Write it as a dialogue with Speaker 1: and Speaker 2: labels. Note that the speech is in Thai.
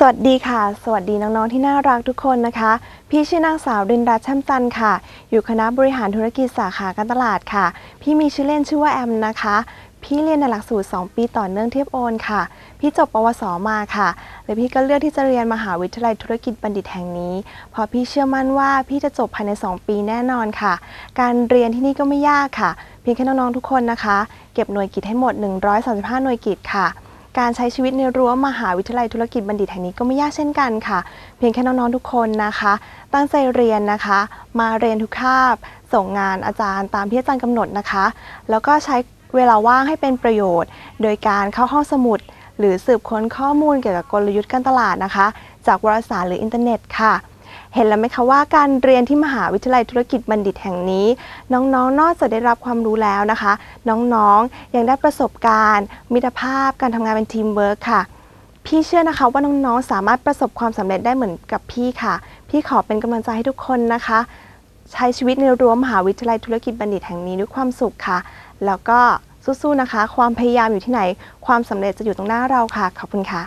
Speaker 1: สวัสดีค่ะ สวัสดีน้องๆที่น่ารักทุกคนนะคะ พี่ชื่อนางสาวดินรัตน์แช่มจันค่ะ อยู่คณะบริหารธุรกิจสาขาการตลาดค่ะ พี่มีชื่อเล่นชื่อว่าแอมนะคะ พี่เรียนในหลักสูตร 2 ปีต่อเนื่องเทียบโอนค่ะ พี่จบปวสมาค่ะและพี่ก็เลือกที่จะเรียนมหาวิทยาลัยธุรกิจบัณฑิตแห่งนี้ เพราะพี่เชื่อมั่นว่าพี่จะจบภายใน 2 ปีแน่นอนค่ะ การเรียนที่นี่ก็ไม่ยากค่ะ เพียงแค่น้องๆทุกคนนะคะ เก็บหน่วยกิตให้หมด 135 หน่วยกิตค่ะ การใช้ชีวิตในรั้วมหาวิทยาลัยธุรกิจบัณฑิตแห่งนี้ก็ไม่ยากเช่นกันค่ะ เพียงแค่น้องๆทุกคนนะคะ ตั้งใจเรียนนะคะ มาเรียนทุกคาบ ส่งงานอาจารย์ตามที่อาจารย์กำหนดนะคะ แล้วก็ใช้เวลาว่างให้เป็นประโยชน์ โดยการเข้าห้องสมุด หรือสืบค้นข้อมูลเกี่ยวกับกลยุทธ์การตลาดนะคะ จากวารสารหรืออินเทอร์เน็ตค่ะ เห็นแล้วไหมคะว่าการเรียนที่มหาวิทยาลัยธุรกิจบัณฑิตแห่งนี้ น้องๆนอกจากได้รับความรู้แล้วนะคะ น้องๆยังได้ประสบการณ์ มิตรภาพการทำงานเป็นทีมเวิร์คค่ะ พี่เชื่อนะคะว่าน้องๆสามารถประสบความสำเร็จได้เหมือนกับพี่ค่ะ พี่ขอเป็นกำลังใจให้ทุกคนนะคะ ใช้ชีวิตในรั้วมหาวิทยาลัยธุรกิจบัณฑิตแห่งนี้ด้วยความสุขค่ะ แล้วก็สู้ๆนะคะ ความพยายามอยู่ที่ไหน ความสำเร็จจะอยู่ตรงหน้าเราค่ะขอบคุณค่ะ